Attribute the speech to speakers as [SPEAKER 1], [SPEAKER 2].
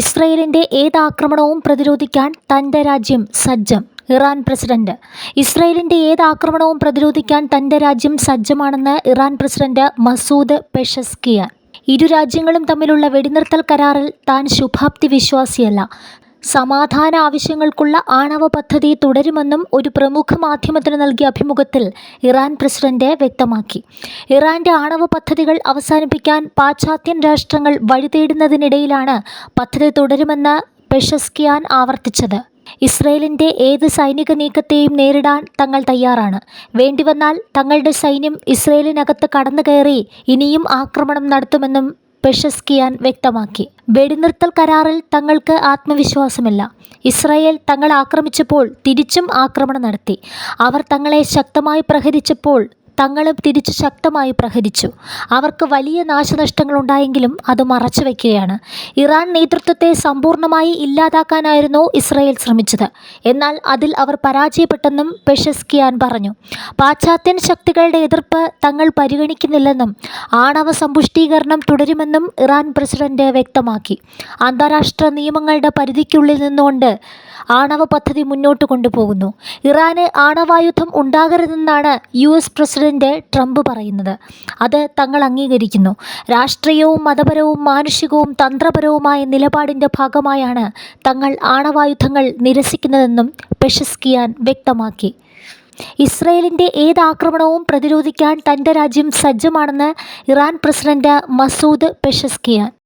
[SPEAKER 1] ഇസ്രയേലിന്റെ ഏതാക്രമണവും പ്രതിരോധിക്കാൻ തന്റെ രാജ്യം സജ്ജം. Iran president. ഇസ്രയേലിന്റെ ഏതാക്രമണവും പ്രതിരോധിക്കാൻ തന്റെ രാജ്യം സജ്ജമാണെന്ന് ഇറാൻ പ്രസിഡന്റ് മസൂദ് പെഷസ്കിയാൻ ഇരു രാജ്യങ്ങളും തമ്മിലുള്ള വെടിനിർത്തൽ കരാറിൽ താൻ ശുഭാപ്തി വിശ്വാസിയല്ല സമാധാന ആവശ്യങ്ങൾക്കുള്ള ആണവ പദ്ധതി തുടരുമെന്നും ഒരു പ്രമുഖ മാധ്യമത്തിന് നൽകിയ അഭിമുഖത്തിൽ ഇറാൻ പ്രസിഡന്റ് വ്യക്തമാക്കി. ഇറാന്റെ ആണവ പദ്ധതികൾ അവസാനിപ്പിക്കാൻ പാശ്ചാത്യൻ രാഷ്ട്രങ്ങൾ വഴിതേടുന്നതിനിടയിലാണ് പദ്ധതി തുടരുമെന്ന് പെഷസ്കിയാൻ ആവർത്തിച്ചത്. ഇസ്രയേലിന്റെ ഏത് സൈനിക നീക്കത്തെയും നേരിടാൻ തങ്ങൾ തയ്യാറാണ്. വേണ്ടിവന്നാൽ തങ്ങളുടെ സൈന്യം ഇസ്രയേലിനകത്ത് കടന്നുകയറി ഇനിയും ആക്രമണം നടത്തുമെന്നും പെഷസ്കിയാൻ വ്യക്തമാക്കി. വെടിനിർത്തൽ കരാറിൽ തങ്ങൾക്ക് ആത്മവിശ്വാസമില്ല. ഇസ്രായേൽ തങ്ങളെ ആക്രമിച്ചപ്പോൾ തിരിച്ചും ആക്രമണം നടത്തി. അവർ തങ്ങളെ ശക്തമായി പ്രഹരിച്ചപ്പോൾ തങ്ങളും തിരിച്ചു ശക്തമായി പ്രഹരിച്ചു. അവർക്ക് വലിയ നാശനഷ്ടങ്ങളുണ്ടായെങ്കിലും അത് മറച്ചു വയ്ക്കുകയാണ് ഇറാൻ നേതൃത്വത്തെ സമ്പൂർണമായി ഇല്ലാതാക്കാനായിരുന്നു ഇസ്രായേൽ ശ്രമിച്ചത്. എന്നാൽ അതിൽ അവർ പരാജയപ്പെട്ടെന്നും പെഷസ്കിയാൻ പറഞ്ഞു. പാശ്ചാത്യൻ ശക്തികളുടെ എതിർപ്പ് തങ്ങൾ പരിഗണിക്കുന്നില്ലെന്നും ആണവ സമ്പുഷ്ടീകരണം തുടരുമെന്നും ഇറാൻ പ്രസിഡന്റ് വ്യക്തമാക്കി. അന്താരാഷ്ട്ര നിയമങ്ങളുടെ പരിധിക്കുള്ളിൽ നിന്നുകൊണ്ട് ആണവ പദ്ധതി മുന്നോട്ട് കൊണ്ടുപോകുന്നു. ഇറാന് ആണവായുധം ഉണ്ടാകരുതെന്നാണ് യു എസ് പ്രസിഡന്റ് ട്രംപ് പറയുന്നത്. അത് തങ്ങൾ അംഗീകരിക്കുന്നു. രാഷ്ട്രീയവും മതപരവും മാനുഷികവും തന്ത്രപരവുമായ നിലപാടിന്റെ ഭാഗമായാണ് തങ്ങൾ ആണവായുധങ്ങൾ നിരസിക്കുന്നതെന്നും പെഷസ്കിയാൻ വ്യക്തമാക്കി. ഇസ്രയേലിന്റെ ഏത് ആക്രമണവും പ്രതിരോധിക്കാൻ തന്റെ രാജ്യം സജ്ജമാണെന്ന് ഇറാൻ പ്രസിഡന്റ് മസൂദ് പെഷസ്കിയാൻ.